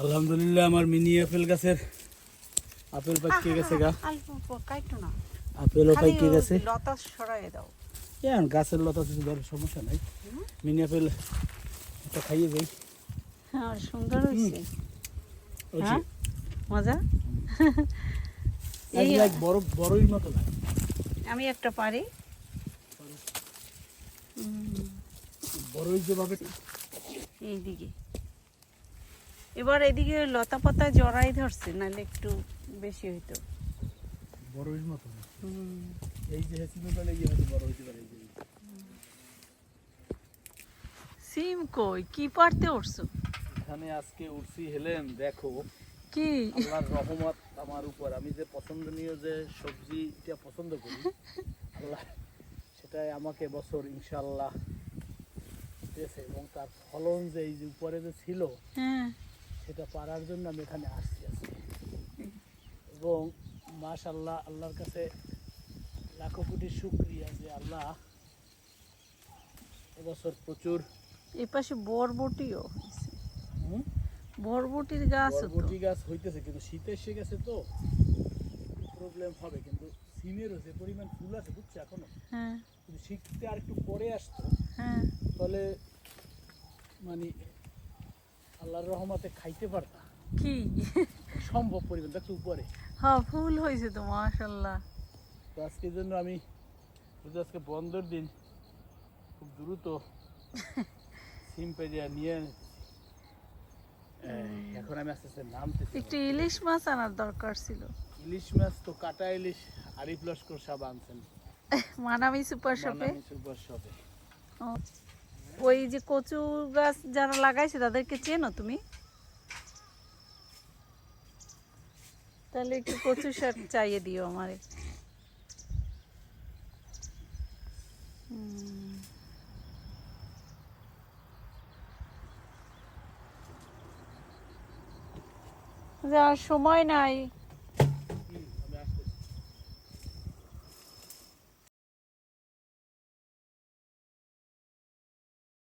আলহামদুলিল্লাহ আমার mini apple গাছের আপেল পাইকে গেছে গা। আপেলও পাইকে গেছে। লতা সরাই দাও। কেন? গাছের লতা কিছু ধরে সমস্যা নাই। মিনি আপেল একটা খাইয়ে যাই হ্যাঁ সুন্দর হয়েছে হ্যাঁ? মজা? এই লাখ বড় বড়ই মতো লাগে। আমি একটা পারি। বড়ই যেভাবে এইদিকে। এবার এদিকে লতা পাতা জড়াই ধরছে নাহলে একটু বেশি হইতো। বড়ইর মতো? হুম। এই যে হেসিমে পেলে ইয়ে হয়তো বড় হইতে পারে সিম কই? কি পারতে উঠছো? এখানে আজকে উঠছি হেলেন দেখো। কি? আল্লাহর রহমত আমার উপর। আমি যে পছন্দনীয় যে সবজিটা পছন্দ করি আল্লাহ সেটাই আমাকে বছর ইনশাল্লাহ দিয়েছে এবং তার ফলন যে এই যে উপরে যে ছিল হ্যাঁ। সেটা পারার জন্য আমি এখানে আসছি আজকে। এবং মাশাল্লাহ আল্লাহর কাছে লাখো কোটি শুক্রিয়া যে আল্লাহ এবছর প্রচুর এই পাশে বরবটিও বরবটির গাছ বরবটি গাছ হইতেছে কিন্তু শীত এসে গেছে তো। প্রবলেম হবে কিন্তু সিমেরও যে পরিমাণ ফুল আছে বুঝছ এখনও? হ্যাঁ। যদি শীতটা আর একটু পরে আসতো। হ্যাঁ। তাহলে মানে আল্লাহর রহমতে খাইতে পারতাম কি? সম্ভব পরিমাণ দেখছ উপরে। হ্যাঁ ফুল হয়েছে তো মাশাল্লাহ তো আজকের জন্য আমি আজকে বন্ধের দিন খুব দ্রুত সিম পেরিয়া নিয়ে এখন আমি আস্তে আস্তে নামতেছি। একটু ইলিশ মাছ আনার দরকার ছিল। ইলিশ মাছ তো কাটা ইলিশ আরিফ লস্কর সাহেব আনছেন। মানামি সুপার শপে? মানামি সুপার শপে। ওই যে কচু গাছ যারা লাগাইছে, তাদেরকে চেনো তুমি? তাহলে একটু কচু শাক চাইয়ে দিও আমারে। যে, সময় নাই।